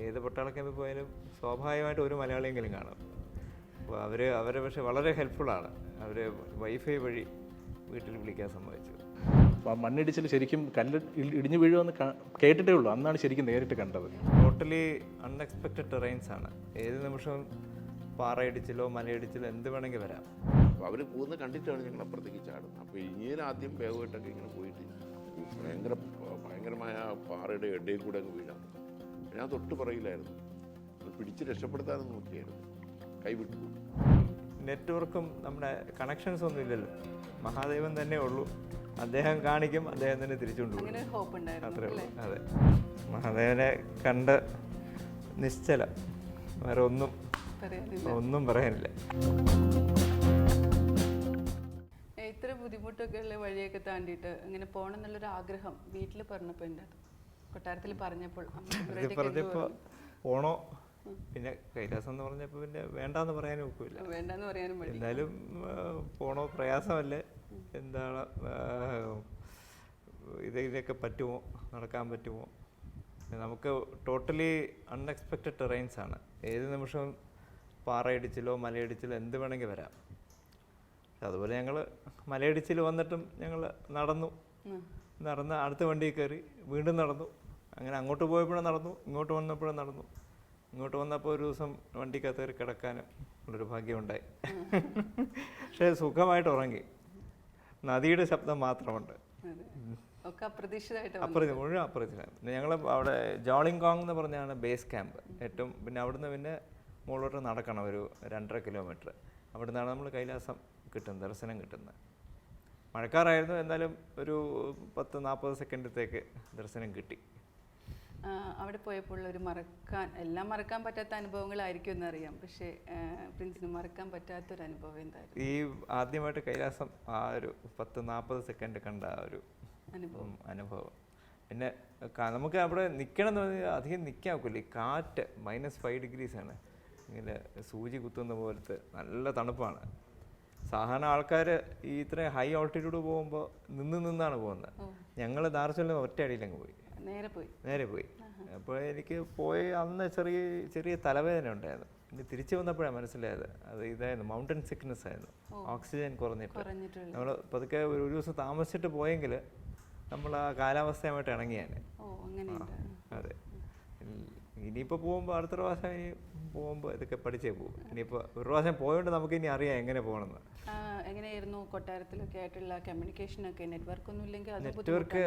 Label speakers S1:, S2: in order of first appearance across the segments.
S1: ഏത് പട്ടാള ക്യാമ്പിൽ പോയാലും സ്വാഭാവികമായിട്ട് ഒരു മലയാളിയെങ്കിലും കാണും. അപ്പോൾ അവർ അവരെ പക്ഷേ വളരെ ഹെൽപ്ഫുള്ളാണ്. അവർ വൈഫൈ വഴി വീട്ടിൽ വിളിക്കാൻ സമ്മതിച്ചു
S2: അപ്പോൾ ആ മണ്ണിടിച്ചിൽ ശരിക്കും കല്ല് ഇടിഞ്ഞു വീഴുമെന്ന് കേട്ടിട്ടേ ഉള്ളൂ. അന്നാണ് ശരിക്കും നേരിട്ട് കണ്ടത്.
S1: ടോട്ടലി അൺഎക്സ്പെക്റ്റഡ് ടെറൈൻസ് ആണ്. ഏത് നിമിഷവും പാറയിടിച്ചിലോ മലയിടിച്ചിലോ എന്ത് വേണമെങ്കിൽ വരാം.
S3: അപ്പോൾ അവർ പോകുന്ന കണ്ടിട്ടാണ് ഞങ്ങൾ അപ്പുറത്തേക്ക് ചാടുന്നത്. അപ്പോൾ ഇങ്ങനെ ആദ്യം വേഗമായിട്ടൊക്കെ ഇങ്ങനെ പോയിട്ട് ഭയങ്കര ഭയങ്കരമായ പാറയുടെ ഇടയിൽ കൂടെ അങ്ങ് വീഴാൻ ഞാൻ തൊട്ട് പറയില്ലായിരുന്നു. അത് പിടിച്ച് രക്ഷപ്പെടുത്താനും നോക്കിയായിരുന്നു കൈവിട്ടു
S1: നെറ്റ്വർക്കും നമ്മുടെ കണക്ഷൻസ് ഒന്നും ഇല്ലല്ലോ. മഹാദേവൻ തന്നെ ഉള്ളൂ. അദ്ദേഹം കാണിക്കും അദ്ദേഹം തന്നെ തിരിച്ചുകൊണ്ട് പോകും.
S4: ഒരു ഹോപ്പ് ഉണ്ടായിരുന്നു
S1: അത്രേ ഉള്ളൂ. അതെ. മഹാദേവനെ കണ്ട് നിശ്ചലം. വേറെ ഒന്നും
S4: പറയാനില്ല.
S1: ഒന്നും പറയാനില്ല.
S4: ഇത്ര ബുദ്ധിമുട്ടൊക്കെ ഉള്ള വഴിയൊക്കെ താണ്ടിയിട്ട് ഇങ്ങനെ പോകണം എന്നുള്ളൊരു ആഗ്രഹം വീട്ടിൽ പറഞ്ഞപ്പോൾ എന്റെ കൊട്ടാരത്തിൽ പറഞ്ഞപ്പോൾ പറഞ്ഞപ്പോ
S1: പറഞ്ഞപ്പോൾ പോണോ? പിന്നെ കൈലാസം എന്ന് പറഞ്ഞപ്പോൾ പിന്നെ വേണ്ടാന്ന് പറയാനും ഒക്കില്ല.
S4: വേണ്ടാന്ന് പറയാനും
S1: എന്തായാലും പോണോ? പ്രയാസമല്ലേ? എന്താണ് ഇത് ഇതിനൊക്കെ പറ്റുമോ? നടക്കാൻ പറ്റുമോ? നമുക്ക് ടോട്ടലി അൺഎക്സ്പെക്റ്റഡ് ടെറൈൻസ് ആണ്. ഏത് നിമിഷവും പാറയിടിച്ചിലോ മലയിടിച്ചിലോ എന്ത് വേണമെങ്കിൽ വരാം. അതുപോലെ ഞങ്ങൾ മലയിടിച്ചിൽ വന്നിട്ടും ഞങ്ങൾ നടന്നു. നടന്ന് അടുത്ത വണ്ടിയിൽ കയറി വീണ്ടും നടന്നു. അങ്ങനെ അങ്ങോട്ട് പോയപ്പോഴും നടന്നു ഇങ്ങോട്ട് വന്നപ്പോഴും നടന്നു. ഇങ്ങോട്ട് വന്നപ്പോൾ ഒരു ദിവസം വണ്ടിക്കകത്ത് കയറി കിടക്കാനും ഉള്ളൊരു ഭാഗ്യമുണ്ടായി. പക്ഷേ സുഖമായിട്ട് ഉറങ്ങി. നദിയുടെ ശബ്ദം മാത്രമുണ്ട്.
S4: അപ്രതീക്ഷിതമായിട്ട്
S1: മുഴുവൻ പിന്നെ ഞങ്ങൾ അവിടെ ജോളിംഗ് കോങ് എന്ന് പറഞ്ഞാണ് ബേസ് ക്യാമ്പ്. ഏറ്റവും പിന്നെ അവിടുന്ന് പിന്നെ മുകളിലോട്ട് നടക്കണം ഒരു രണ്ടര കിലോമീറ്റർ അവിടെ നിന്നാണ് നമ്മൾ കൈലാസം കിട്ടുന്നത് ദർശനം കിട്ടുന്നത്. മഴക്കാറായിരുന്നു എന്നാലും ഒരു പത്ത് നാൽപ്പത് സെക്കൻഡത്തേക്ക് ദർശനം കിട്ടി.
S4: അവിടെ പോയപ്പോൾ ഒരു മറക്കാൻ എല്ലാം മറക്കാൻ പറ്റാത്ത അനുഭവങ്ങളായിരിക്കും എന്നറിയാം. പക്ഷേ പ്രിൻസിന് മറക്കാൻ പറ്റാത്തൊരു അനുഭവം എന്തായിരുന്നു?
S1: ഈ ആദ്യമായിട്ട് കൈലാസം ആ ഒരു പത്ത് നാൽപ്പത് സെക്കൻഡ് കണ്ട ആ ഒരു
S4: അനുഭവം.
S1: അനുഭവം. പിന്നെ നമുക്ക് അവിടെ നിൽക്കണം എന്ന് പറഞ്ഞാൽ അധികം നിൽക്കാൻ ഒക്കില്ല ഈ കാറ്റ് മൈനസ് ഫൈവ് ഡിഗ്രീസ് ആണ്. ഇങ്ങനെ സൂചി കുത്തുന്ന പോലത്തെ നല്ല തണുപ്പാണ്. സാധാരണ ആൾക്കാർ ഈ ഇത്രയും ഹൈ ഓൾട്ടിറ്റ്യൂഡ് പോകുമ്പോൾ നിന്ന് നിന്നാണ് പോകുന്നത്. ഞങ്ങൾ ദാർശല്യം ഒറ്റ അടിയിലങ്ങ് പോയി.
S4: നേരെ പോയി.
S1: നേരെ പോയി. അപ്പോൾ എനിക്ക് പോയി അന്ന് ചെറിയ ചെറിയ തലവേദന ഉണ്ടായിരുന്നു. ഇനി തിരിച്ചു വന്നപ്പോഴാണ് മനസ്സിലായത്. അത് ഇതായിരുന്നു മൗണ്ടൻ സിക്നസ് ആയിരുന്നു. ഓക്സിജൻ കുറഞ്ഞിട്ട്. നമ്മൾ പതുക്കെ ഒരു ദിവസം താമസിച്ചിട്ട് പോയെങ്കിൽ നമ്മൾ ആ കാലാവസ്ഥയുമായിട്ട് ഇണങ്ങിയാണ് അതെ. ഇനിയിപ്പോൾ പോകുമ്പോൾ അടുത്ത പ്രാവശ്യം ഇനി പോകുമ്പോൾ ഇതൊക്കെ പഠിച്ചേ പോകും ഇനിയിപ്പോൾ ഒരു പ്രാവശ്യം പോയോണ്ട് നമുക്ക് ഇനി അറിയാം എങ്ങനെ പോകണമെന്ന്
S4: എങ്ങനെയായിരുന്നു കൊട്ടാരത്തിലൊക്കെ ആയിട്ടുള്ള കമ്മ്യൂണിക്കേഷൻ ഒക്കെ നെറ്റ്വർക്ക് ഒന്നും ഇല്ലെങ്കിൽ
S1: നെറ്റ്വർക്ക്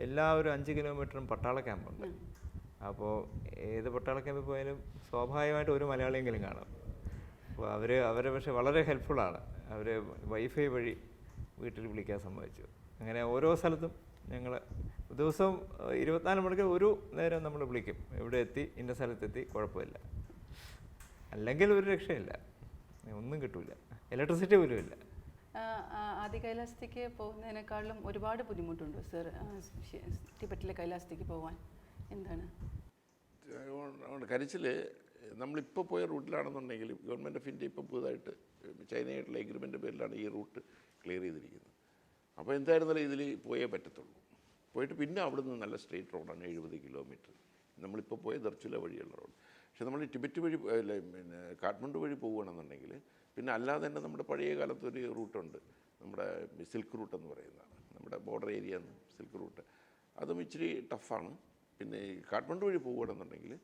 S1: എല്ലാവരും അഞ്ച് കിലോമീറ്ററും പട്ടാള ക്യാമ്പുണ്ട്. അപ്പോൾ ഏത് പട്ടാള ക്യാമ്പിൽ പോയാലും സ്വാഭാവികമായിട്ട് ഒരു മലയാളിയെങ്കിലും കാണും. അപ്പോൾ അവർ അവരെ പക്ഷെ വളരെ ഹെൽപ്ഫുള്ളാണ് അവർ വൈഫൈ വഴി വീട്ടിൽ വിളിക്കാൻ സമ്മതിച്ചു. അങ്ങനെ ഓരോ സ്ഥലത്തും ഞങ്ങൾ ദിവസവും ഇരുപത്തിനാല് മണിക്കൂർ ഒരു നേരം നമ്മൾ വിളിക്കും. ഇവിടെ എത്തി ഇന്ന സ്ഥലത്തെത്തി കുഴപ്പമില്ല. അല്ലെങ്കിൽ ഒരു രക്ഷയില്ല. ഒന്നും കിട്ടില്ല ഇലക്ട്രിസിറ്റി പോലും ഇല്ല.
S4: ആദ്യ കൈലാസത്തേക്ക് പോകുന്നതിനേക്കാളും ഒരുപാട് ബുദ്ധിമുട്ടുണ്ട് സർ. ടിബറ്റിലെ കൈലാസത്തേക്ക് പോകാൻ എന്താണ്?
S3: കരച്ചിൽ നമ്മളിപ്പോൾ പോയ റൂട്ടിലാണെന്നുണ്ടെങ്കിൽ ഗവൺമെന്റ് ഓഫ് ഇന്ത്യ ഇപ്പോൾ പുതുതായിട്ട് ചൈനയായിട്ടുള്ള എഗ്രിമെന്റ് പേരിലാണ് ഈ റൂട്ട് ക്ലിയർ ചെയ്തിരിക്കുന്നത്. അപ്പോൾ എന്തായിരുന്നാലും ഇതിൽ പോയേ പറ്റത്തുള്ളൂ. പോയിട്ട് പിന്നെ അവിടുന്ന് നല്ല സ്ട്രെയിറ്റ് റോഡാണ് എഴുപത് കിലോമീറ്റർ നമ്മളിപ്പോൾ പോയ ദർച്ചുല വഴിയുള്ള റോഡ് പക്ഷേ നമ്മൾ ടിബറ്റ് വഴി പിന്നെ കാഠ്മണ്ഡു വഴി പോവുകയാണെന്നുണ്ടെങ്കിൽ പിന്നെ അല്ലാതെ തന്നെ നമ്മുടെ പഴയ കാലത്തൊരു റൂട്ടുണ്ട് നമ്മുടെ സിൽക്ക് റൂട്ട് എന്ന് പറയുന്നതാണ്. നമ്മുടെ ബോർഡർ ഏരിയ സിൽക്ക് റൂട്ട് അതും ഇച്ചിരി ടഫാണ് പിന്നെ ഈ കാഠ്മണ്ഡു വഴി പോവുകയാണെന്നുണ്ടെങ്കിൽ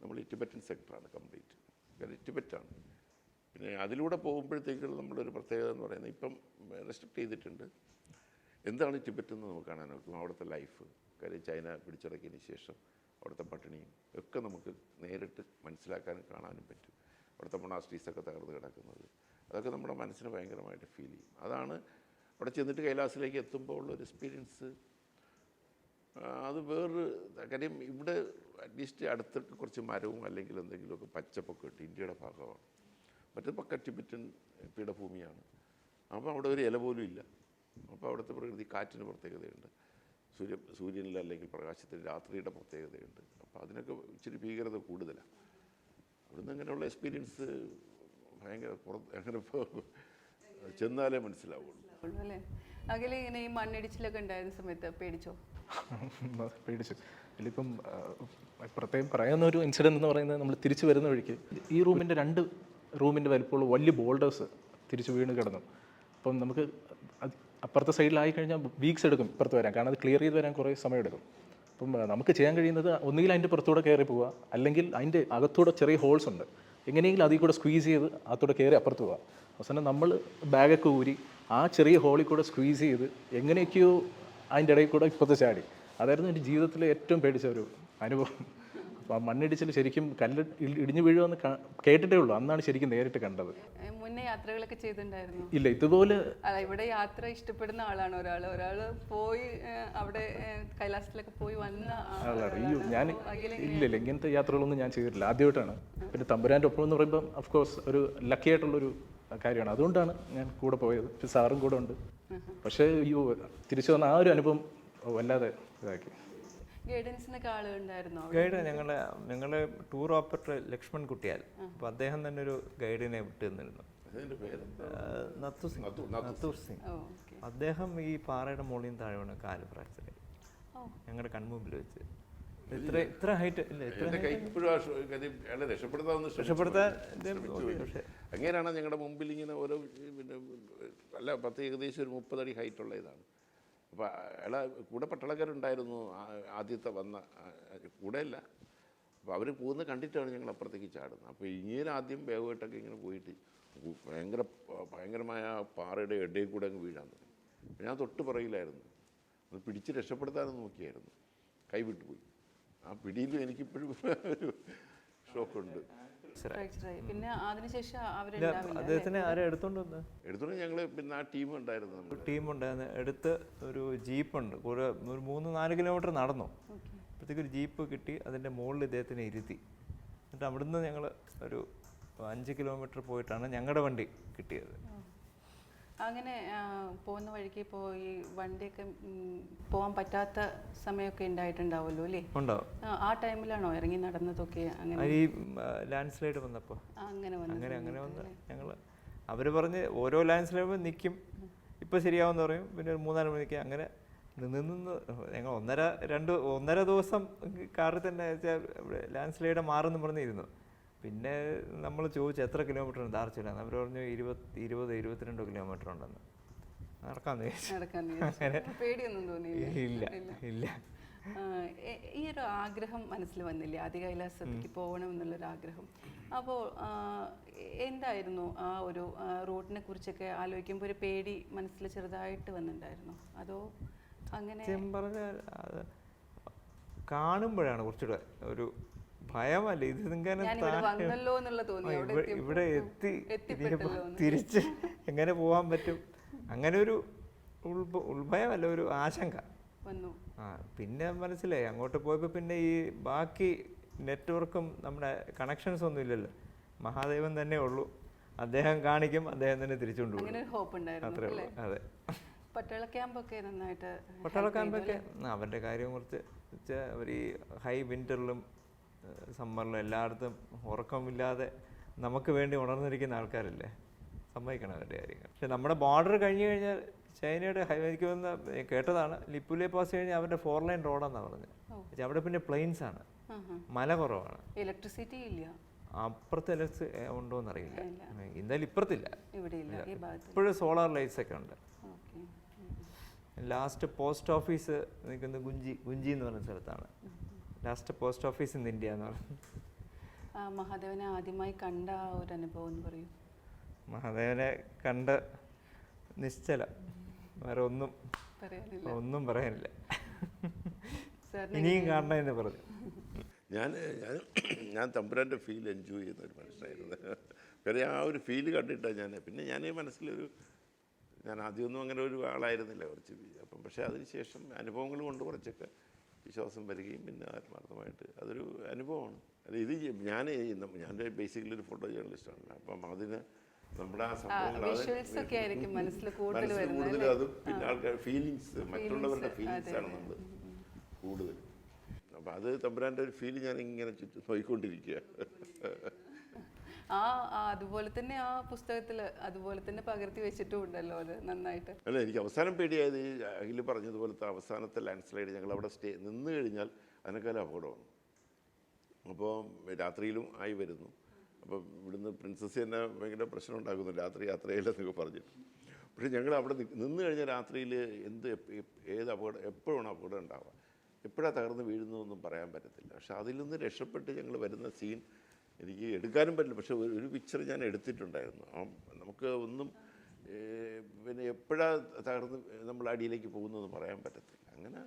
S3: നമ്മൾ ടിബറ്റൻ സെക്ടറാണ് കംപ്ലീറ്റ് കാര്യം ടിബറ്റാണ് പിന്നെ അതിലൂടെ പോകുമ്പോഴത്തേക്കുള്ള നമ്മുടെ ഒരു പ്രത്യേകത എന്ന് പറയുന്നത് ഇപ്പം റെസ്ട്രിക്ട് ചെയ്തിട്ടുണ്ട്. എന്താണ് ടിബറ്റ് എന്ന് നമുക്ക് കാണാൻ നോക്കും അവിടുത്തെ ലൈഫ് കാര്യം ചൈന പിടിച്ചടക്കിയതിന് ശേഷം അവിടുത്തെ പട്ടിണിയും ഒക്കെ നമുക്ക് നേരിട്ട് മനസ്സിലാക്കാനും കാണാനും പറ്റും. അവിടുത്തെ മൊണാസ്ട്രീസൊക്കെ തകർന്ന് കിടക്കുന്നത്. അതൊക്കെ നമ്മുടെ മനസ്സിന് ഭയങ്കരമായിട്ട് ഫീൽ ചെയ്യും. അതാണ് അവിടെ ചെന്നിട്ട് കൈലാസിലേക്ക് എത്തുമ്പോൾ ഉള്ള ഒരു എക്സ്പീരിയൻസ് അത് വേറൊരു കാര്യം ഇവിടെ അറ്റ്ലീസ്റ്റ് അടുത്തൊക്കെ കുറച്ച് മരവും അല്ലെങ്കിൽ എന്തെങ്കിലുമൊക്കെ പച്ചപ്പൊക്കെ ഇട്ട് ഇന്ത്യയുടെ ഭാഗമാണ്. മറ്റേ പക്ക ടിബറ്റൻ പീഠഭൂമിയാണ്. അപ്പോൾ അവിടെ ഒരു ഇല പോലും ഇല്ല. അപ്പോൾ അവിടുത്തെ പ്രകൃതി കാറ്റിന് പ്രത്യേകതയുണ്ട്. സൂര്യ സൂര്യനിൽ അല്ലെങ്കിൽ പ്രകാശത്തിന് രാത്രിയുടെ പ്രത്യേകതയുണ്ട്. അപ്പോൾ അതിനൊക്കെ ഇച്ചിരി ഭീകരത കൂടുതലാണ്. അവിടുന്ന് അങ്ങനെയുള്ള എക്സ്പീരിയൻസ് ഭയങ്കര പുറത്ത് അങ്ങനെ ചെന്നാലേ മനസ്സിലാവുള്ളൂ.
S4: അല്ലേ? അകലെ ഇങ്ങനെ ഈ മണ്ണിടിച്ചിലൊക്കെ ഉണ്ടായിരുന്ന സമയത്ത് പേടിച്ചോ?
S2: പേടിച്ചു. ഇതിലിപ്പം പ്രത്യേകം പറയാവുന്ന ഒരു ഇൻസിഡന്റ് എന്ന് പറയുന്നത് നമ്മൾ തിരിച്ചു വരുന്ന വഴിക്ക് ഈ റൂമിന്റെ രണ്ട് റൂമിന്റെ വലിപ്പമുള്ള വലിയ ബോൾഡേഴ്സ് തിരിച്ച് വീണ് കിടന്നു. അപ്പം നമുക്ക് അപ്പുറത്തെ സൈഡിലായി കഴിഞ്ഞാൽ വീക്സ് എടുക്കും ഇപ്പുറത്ത് വരാൻ. കാരണം അത് ക്ലിയർ ചെയ്ത് വരാൻ കുറേ സമയം എടുക്കും അപ്പം നമുക്ക് ചെയ്യാൻ കഴിയുന്നത് ഒന്നുകിൽ അതിന്റെ പുറത്തൂടെ കയറി പോവുക അല്ലെങ്കിൽ അതിന്റെ അകത്തൂടെ ചെറിയ ഹോൾസ് ഉണ്ട്. എങ്ങനെയെങ്കിലും അതിൽ കൂടെ സ്ക്വീസ് ചെയ്ത് അകത്തൂടെ കയറി അപ്പുറത്ത് പോവുക. അവസാനം നമ്മൾ ബാഗൊക്കെ ഊരി ആ ചെറിയ ഹോളിൽ കൂടെ സ്ക്വീസ് ചെയ്ത് എങ്ങനെയൊക്കെയോ അതിന്റെ ഇടയിൽ കൂടെ ഇപ്പുറത്ത് ചാടി. അതായിരുന്നു എന്റെ ജീവിതത്തിലെ ഏറ്റവും പേടിച്ച ഒരു അനുഭവം. മണ്ണിടിച്ചിൽ ശരിക്കും കല്ല് ഇടിഞ്ഞു വീഴുമെന്ന് കേട്ടിട്ടേ ഉള്ളൂ. അന്നാണ് ശരിക്കും നേരിട്ട് കണ്ടത്.
S4: മുന്നേ യാത്രകളൊക്കെ ചെയ്തിട്ടുണ്ടായിരുന്നു.
S2: ഇല്ല ഇതുപോലെ
S4: ഇവിടെ യാത്ര ഇഷ്ടപ്പെടുന്ന ആളാണ് ഒരാൾ ഒരാൾ പോയി അവിടെ കൈലാസത്തിലൊക്കെ പോയി വന്ന
S2: ആളാണ്. അയ്യോ ഞാൻ ഇല്ല ഇല്ല ഇങ്ങനത്തെ യാത്രകളൊന്നും ഞാൻ ചെയ്തിട്ടില്ല. ആദ്യമായിട്ടാണ്. പിന്നെ തമ്പുരാന്റെ ഒപ്പം എന്ന് പറയുമ്പോൾ അഫ്കോഴ്സ് ഒരു ലക്കി ആയിട്ടുള്ളൊരു കാര്യമാണ്. അതുകൊണ്ടാണ് ഞാൻ കൂടെ പോയത്. സാറും കൂടെ ഉണ്ട്. പക്ഷേ അയ്യോ തിരിച്ചു വന്ന ആ ഒരു അനുഭവം വല്ലാതെ ഇതാക്കി.
S4: ഗൈഡൻസിനൊക്കെ ആളുണ്ടായിരുന്നോ അവിടെ?
S1: ഗൈഡ് ഞങ്ങളെ ഞങ്ങളെ ടൂർ ഓപ്പറേറ്റർ ലക്ഷ്മൺ കുട്ടിയാൽ അപ്പോൾ അദ്ദേഹം തന്നെ ഒരു ഗൈഡിനെ വിട്ടു നത്തു സിംഗ്. നത്തൂർ സിംഗ്. അദ്ദേഹം ഈ പാറയുടെ മുകളിൽ നിന്ന് താഴെ വീണ് കാൽ ഫ്രാക്ചർ
S4: ഓ.
S1: ഞങ്ങളുടെ കൺമുമ്പിൽ വെച്ച്. ഇത്ര ഇത്ര ഹൈറ്റ് ഇല്ല ഇത്ര രക്ഷപ്പെടുത്താൻ
S3: അങ്ങനെയാണ് ഞങ്ങളുടെ മുമ്പിൽ ഇങ്ങനെ ഓരോ പിന്നെ അല്ല പത്ത് ഏകദേശം ഒരു മുപ്പതടി ഹൈറ്റുള്ള ഇതാണ്. അപ്പോൾ അയാളെ കൂടെ പട്ടാളക്കാരുണ്ടായിരുന്നു ആദ്യത്തെ വന്ന കൂടെയല്ല. അപ്പോൾ അവർ പോകുന്നത് കണ്ടിട്ടാണ് ഞങ്ങൾ അപ്പുറത്തേക്ക് ചാടുന്നത്. അപ്പോൾ ഇങ്ങനെ ആദ്യം വേഗമായിട്ടൊക്കെ ഇങ്ങനെ പോയിട്ട് ഭയങ്കര ഭയങ്കരമായ പാറയുടെ ഇടയിൽ കൂടെ അങ്ങ് വീഴാൻ തുടങ്ങി. ഞാൻ തൊട്ട് പറയില്ലായിരുന്നു അത് പിടിച്ച് രക്ഷപ്പെടുത്താനും നോക്കിയായിരുന്നു. കൈവിട്ടുപോയി. ആ പിടിയിലും എനിക്കിപ്പോഴും ഒരു ഷോക്കുണ്ട്.
S4: പിന്നെ അതിനുശേഷം
S1: അദ്ദേഹത്തിനെ ആരെ എടുത്തോണ്ട് വന്ന്?
S3: എടുത്തോണ്ട് ഞങ്ങൾ പിന്നെ ആ ടീം ഉണ്ടായിരുന്നു ടീം
S1: ഉണ്ടായിരുന്നു എടുത്ത് ഒരു ജീപ്പുണ്ട് ഒരു ഒരു മൂന്ന് നാല് കിലോമീറ്റർ നടന്നു. അപ്പോഴത്തേക്ക് ഒരു ജീപ്പ് കിട്ടി. അതിന്റെ മുകളിൽ ഇദ്ദേഹത്തിനെ ഇരുത്തി. എന്നിട്ട് അവിടുന്ന് ഞങ്ങൾ ഒരു അഞ്ച് കിലോമീറ്റർ പോയിട്ടാണ് ഞങ്ങളുടെ വണ്ടി കിട്ടിയത്.
S4: അങ്ങനെ പോകുന്ന വഴിക്ക് ഇപ്പോൾ ഈ വണ്ടിയൊക്കെ പോകാൻ പറ്റാത്ത സമയമൊക്കെ ഉണ്ടായിട്ടുണ്ടാവുമല്ലോ അല്ലേ? ആ, ടൈമിലാണോ ഇറങ്ങി നടന്നതൊക്കെ അങ്ങനെ?
S1: ഈ ലാൻഡ് സ്ലൈഡ് വന്നപ്പോൾ
S4: അങ്ങനെ
S1: അങ്ങനെ അങ്ങനെ വന്ന് ഞങ്ങൾ അവർ പറഞ്ഞ് ഓരോ ലാൻഡ് സ്ലൈഡ് നിൽക്കും ഇപ്പോൾ ശരിയാവുമെന്ന് പറയും. പിന്നെ ഒരു മൂന്നാൽ മണിക്ക് അങ്ങനെ നിന്ന് നിന്ന് ഞങ്ങൾ ഒന്നര രണ്ട് ഒന്നര ദിവസം കാറിൽ തന്നെ ലാൻഡ് സ്ലൈഡ് മാറുമെന്ന് പറഞ്ഞിരുന്നു. പിന്നെ നമ്മൾ ചോദിച്ചു എത്ര കിലോമീറ്റർ ഉണ്ട്? ദാർച്ചിലാണ് അവർ പറഞ്ഞു ഇരുപത് ഇരുപത് ഇരുപത്തിരണ്ട് കിലോമീറ്റർ ഉണ്ടെന്ന്. നടക്കാന്ന് ചോദിച്ചു
S4: നടക്കാൻ പേടിയൊന്നും തോന്നിയില്ല.
S1: ഇല്ല ഇല്ല.
S4: ഈ ഒരു ആഗ്രഹം മനസ്സിൽ വന്നില്ലേ? ആദ്യ കൈലാസത്തേക്ക് പോകണം എന്നുള്ളൊരു ആഗ്രഹം അപ്പോൾ എന്തായിരുന്നു ആ ഒരു റൂട്ടിനെ കുറിച്ചൊക്കെ ആലോചിക്കുമ്പോൾ ഒരു പേടി മനസ്സിൽ ചെറുതായിട്ട് വന്നിട്ടുണ്ടായിരുന്നു? അതോ അങ്ങനെ
S1: പറഞ്ഞാൽ കാണുമ്പോഴാണ് കുറച്ചുകൂടെ ഒരു ഭയമല്ല? ഇത്
S4: അവിടെ
S1: ഇവിടെ- എത്തി തിരിച്ച് എങ്ങനെ പോകാൻ പറ്റും? അങ്ങനെ ഒരു ഉൾഭ ഉൾഭയമല്ല ഒരു ആശങ്ക. ആ പിന്നെ മനസ്സിലായി. അങ്ങോട്ട് പോയപ്പോൾ പിന്നെ ഈ ബാക്കി നെറ്റ്വർക്കും നമ്മുടെ കണക്ഷൻസ് ഒന്നും ഇല്ലല്ലോ. മഹാദേവൻ തന്നെ ഉള്ളൂ. അദ്ദേഹം കാണിക്കും അദ്ദേഹം തന്നെ തിരിച്ചുകൊണ്ട് അത്രേ ഉള്ളൂ. അതെ.
S4: പട്ടാള ക്യാമ്പൊക്കെ നന്നായിട്ട്
S1: പട്ടാള ക്യാമ്പൊക്കെ അവരുടെ കാര്യം കുറച്ച് വെച്ചാൽ അവർ ഈ ഹൈ വിന്ററിലും സമ്മറിലും എല്ലായിടത്തും ഉറക്കമില്ലാതെ നമുക്ക് വേണ്ടി ഉണർന്നിരിക്കുന്ന ആൾക്കാരല്ലേ? സമ്മതിക്കണം അവരുടെ കാര്യങ്ങൾ. പക്ഷെ നമ്മുടെ ബോർഡർ കഴിഞ്ഞു കഴിഞ്ഞാൽ ചൈനയുടെ ഹൈവേക്ക് എനിക്ക് വന്ന കേട്ടതാണ് ലിപ്പുലെ പാസ് കഴിഞ്ഞാൽ അവരുടെ ഫോർ ലൈൻ റോഡാണെന്നാണ് പറഞ്ഞത്. പക്ഷെ അവിടെ പിന്നെ പ്ലെയിൻസ് ആണ്. മല കുറവാണ്.
S4: ഇലക്ട്രിസിറ്റി ഇല്ല.
S1: അപ്പുറത്ത് ഇലക്ട്രി ഉണ്ടോ എന്നറിയില്ല എന്തായാലും ഇപ്പുറത്തില്ല. ഇപ്പോഴും സോളാർ ലൈറ്റ്സ് ഒക്കെ ഉണ്ട്. ലാസ്റ്റ് പോസ്റ്റ് ഓഫീസ് നിൽക്കുന്ന ഗുഞ്ചി ഗുഞ്ചി എന്ന് പറഞ്ഞ സ്ഥലത്താണ്. Last post office in India എന്ന് പറയുന്നത്
S4: മഹാദേവനെ ആദ്യമായി കണ്ട ആ ഒരു അനുഭവം എന്ന് പറയും.
S1: മഹാദേവനെ കണ്ട നിശ്ചലം. വേറെ ഒന്നും
S4: പറയാനില്ല.
S1: ഒന്നും പറയാനില്ല. ഇനിയും കാണണം എന്ന് പറഞ്ഞു.
S3: ഞാൻ ഞാൻ ഞാൻ തമ്പുരാന്റെ ഫീൽ എൻജോയ് ചെയ്യുന്ന ഒരു മനുഷ്യനായിരുന്നു. കാര്യം ആ ഒരു ഫീൽ കണ്ടിട്ടാണ് ഞാൻ പിന്നെ ഞാൻ ഈ മനസ്സിലൊരു ഞാൻ ആദ്യമൊന്നും അങ്ങനെ ഒരു ആളായിരുന്നില്ല കുറച്ച്. അപ്പം പക്ഷേ അതിനുശേഷം അനുഭവങ്ങൾ കൊണ്ട് കുറച്ചൊക്കെ വിശ്വാസം വരികയും പിന്നെ ആത്മാർത്ഥമായിട്ട്. അതൊരു അനുഭവമാണ്. അല്ല ഇത് ഞാൻ ഞാൻ ബേസിക്കലി ഒരു ഫോട്ടോ ജേർണലിസ്റ്റാണ് അപ്പം അതിന് നമ്മുടെ ആ സംഭവങ്ങൾ
S4: മനസ്സിൽ കൂടുതൽ
S3: അതും പിന്നെ ആൾക്കാർ ഫീലിങ്സ് മറ്റുള്ളവരുടെ ഫീലിങ്സ് ആണ് നമ്മൾ കൂടുതൽ. അപ്പം അത് തമ്പുരാന്റെ ഒരു ഫീൽ ഞാൻ ഇങ്ങനെ നോക്കിക്കൊണ്ടിരിക്കുക
S4: ആ അതുപോലെ തന്നെ ആ പുസ്തകത്തിൽ അതുപോലെ തന്നെ പകർത്തി വെച്ചിട്ടും ഉണ്ടല്ലോ അത് നന്നായിട്ട്.
S3: അല്ല എനിക്ക് അവസാനം പേടിയായത് ഈ അഖിൽ പറഞ്ഞതുപോലത്തെ അവസാനത്തെ ലാൻഡ് സ്ലൈഡ് ഞങ്ങൾ അവിടെ സ്റ്റേ നിന്ന് കഴിഞ്ഞാൽ അതിനേക്കാളും അപകടമാണ്. അപ്പോൾ രാത്രിയിലും ആയി വരുന്നു. അപ്പോൾ ഇവിടുന്ന് പ്രിൻസസ് തന്നെ ഭയങ്കര പ്രശ്നം ഉണ്ടാക്കുന്നു രാത്രി യാത്രയില്ലെന്നൊക്കെ പറഞ്ഞിട്ട് പക്ഷേ ഞങ്ങൾ അവിടെ നിന്ന് കഴിഞ്ഞാൽ രാത്രിയിൽ എന്ത് ഏത് അപകടം എപ്പോഴാണ് അപകടം ഉണ്ടാവുക? എപ്പോഴാണ് തകർന്ന് വീഴുന്നതെന്നൊന്നും പറയാൻ പറ്റത്തില്ല. പക്ഷേ അതിൽ നിന്ന് രക്ഷപ്പെട്ട് ഞങ്ങൾ വരുന്ന സീൻ എനിക്ക് എടുക്കാനും പറ്റില്ല. പക്ഷെ ഒരു പിക്ചർ ഞാൻ എടുത്തിട്ടുണ്ടായിരുന്നു. നമുക്ക് ഒന്നും പിന്നെ എപ്പോഴാണ് തകർന്ന് നമ്മൾ അടിയിലേക്ക് പോകുന്നതെന്ന് പറയാൻ പറ്റത്തില്ല. അങ്ങനെ